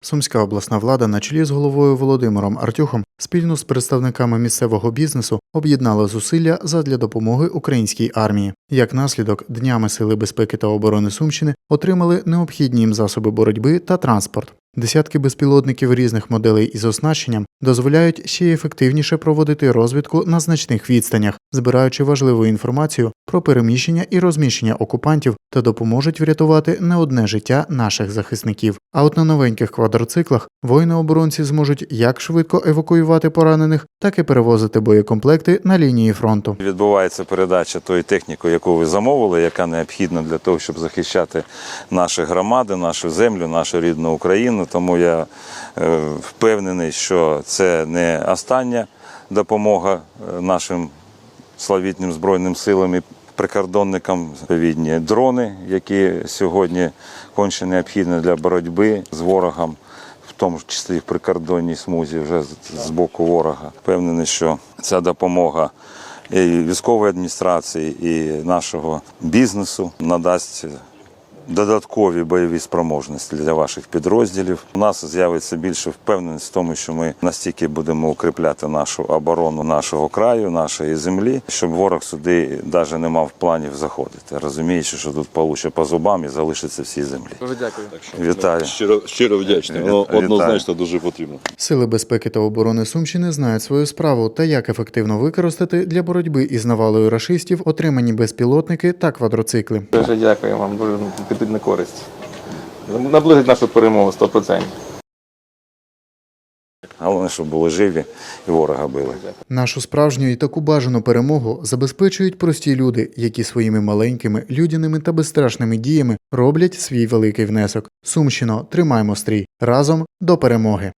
Сумська обласна влада на чолі з головою Володимиром Артюхом спільно з представниками місцевого бізнесу об'єднала зусилля задля допомоги українській армії. Як наслідок, днями Сили безпеки та оборони Сумщини отримали необхідні їм засоби боротьби та транспорт. Десятки безпілотників різних моделей із оснащенням дозволяють ще ефективніше проводити розвідку на значних відстанях, збираючи важливу інформацію про переміщення і розміщення окупантів та допоможуть врятувати не одне життя наших захисників. А от на новеньких квадроциклах воїни-оборонці зможуть як швидко евакуювати поранених, так і перевозити боєкомплекти на лінії фронту. Відбувається передача тої техніки, яку ви замовили, яка необхідна для того, щоб захищати наші громади, нашу землю, нашу рідну Україну. Тому я е, впевнений, що це не остання допомога е, нашим славітнім збройним силам і прикордонникам. Відповідні дрони, які сьогодні конче необхідні для боротьби з ворогом. В тому числі в прикордонній смузі вже з боку ворога. Впевнений, що ця допомога і військової адміністрації, і нашого бізнесу надасть додаткові бойові спроможності для ваших підрозділів. У нас з'явиться більше впевненість в тому, що ми настільки будемо укріпляти нашу оборону нашого краю, нашої землі, щоб ворог сюди навіть не мав планів заходити, розуміючи, що тут получить по зубам і залишиться всій землі. Дуже дякую. Вітаю. Щиро, щиро вдячний. Воно однозначно дуже потрібно. Сили безпеки та оборони Сумщини знають свою справу та як ефективно використати для боротьби із навалою рашистів отримані безпілотники та квадроцикли. Дуже дякую вам, дуже підуть на користь. Наблизить нашу перемогу 100%. Головне, щоб були живі і ворога били. Нашу справжню і таку бажану перемогу забезпечують прості люди, які своїми маленькими, людяними та безстрашними діями роблять свій великий внесок. Сумщино, тримаймо стрій разом до перемоги.